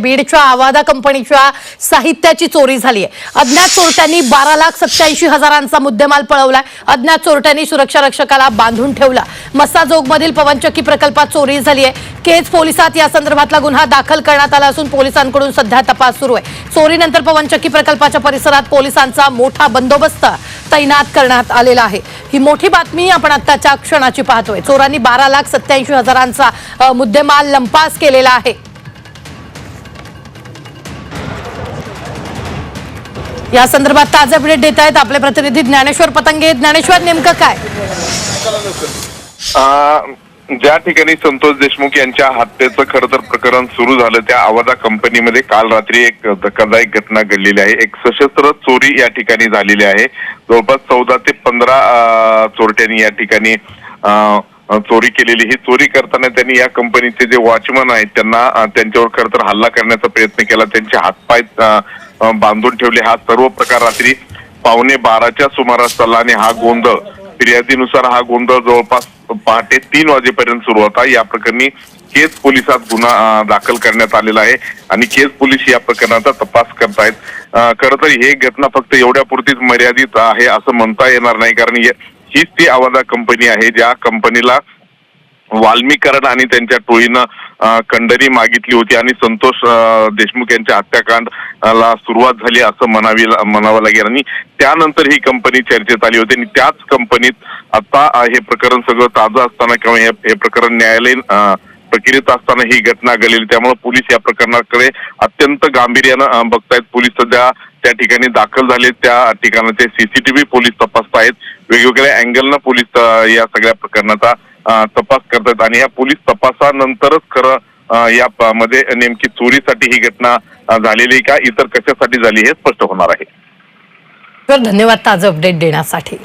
बीडच्या आवादा कंपनीच्या साहित्याची चोरी झाली आहे अज्ञात चोरट्यांनी बारा लाख सत्याऐंशी हजारांचा मुद्देमाल पळवलाय. अज्ञात चोरट्यांनी सुरक्षा रक्षकाला बांधून ठेवला. मस्साजोगमधील पवनचक्की प्रकल्पात चोरी झाली आहे केज पोलिसात या संदर्भातला गुन्हा दाखल करण्यात आला असून पोलिसांकडून सध्या तपास सुरू आहे. चोरीनंतर पवनचक्की प्रकल्पाच्या परिसरात पोलिसांचा मोठा बंदोबस्त तैनात करण्यात आलेला आहे. ही मोठी बातमी आपण आत्ताच्या क्षणाची पाहतोय. चोरांनी बारा लाख सत्याऐंशी हजारांचा मुद्देमाल लंपास केलेला आहे. या संदर्भात ताजा अपडेट देत आहेत आपले प्रतिनिधी ज्ञानेश्वर पतंगे. ज्ञानेश्वर नेमकं काय? ज्या ठिकाणी संतोष देशमुख यांच्या हत्येचं खरं तर प्रकरण सुरू झालं त्या आवाजा कंपनीमध्ये काल रात्री एक धक्कादायक घटना घडलेली आहे. एक सशस्त्र चोरी या ठिकाणी झालेली आहे. जवळपास चौदा ते पंधरा चोरट्यांनी या ठिकाणी चोरी केलेली. ही चोरी करताना त्यांनी या कंपनीचे जे वॉचमन आहेत त्यांना त्यांच्यावर खरं तर हल्ला करण्याचा प्रयत्न केला. त्यांचे हातपाय बांधून ठेवले. हा सर्व प्रकार रात्री पावणे बाराच्या सुमारास चालला आणि हा गोंधळ फिर्यादीनुसार हा गोंधळ जवळपास पहाटे तीन वाजेपर्यंत सुरू होता. या प्रकरणी केज पोलिसात गुन्हा दाखल करण्यात आलेला आहे आणि केज पोलीस या प्रकरणाचा तपास करतायत. आहेत खरं तर हे घटना फक्त एवढ्यापुरतीच मर्यादित आहे असं म्हणता येणार नाही. कारण हीच ती आवाजा कंपनी आहे ज्या कंपनीला वाल्मीकरण आणि त्यांच्या टोळीनं कंडरी खंडणी मागितली होती आणि संतोष देशमुख यांच्या हत्याकांडला सुरुवात झाली असं म्हणावी म्हणावं लागेल. आणि त्यानंतर ही कंपनी चर्चेत आली होती आणि त्याच कंपनीत आता हे प्रकरण सगळं ताजं असताना किंवा हे प्रकरण न्यायालयीन प्रक्रियेत असताना ही घटना घडलेली. त्यामुळे पोलीस या प्रकरणाकडे अत्यंत गांभीर्यानं बघतायत. पोलीस सध्या त्या ठिकाणी दाखल झाले त्या ठिकाणाचे सीसीटीव्ही पोलीस तपासतायत वेगवेगळ्या अँगलनं पोलीस या सगळ्या प्रकरणाचा तपास करतात आणि या पोलीस तपासानंतरच खरं या मध्ये नेमकी चोरीसाठी ही घटना झालेली का? इतर कशासाठी झाली हे स्पष्ट होणार आहे. तर धन्यवाद ताज अपडेट देण्यासाठी.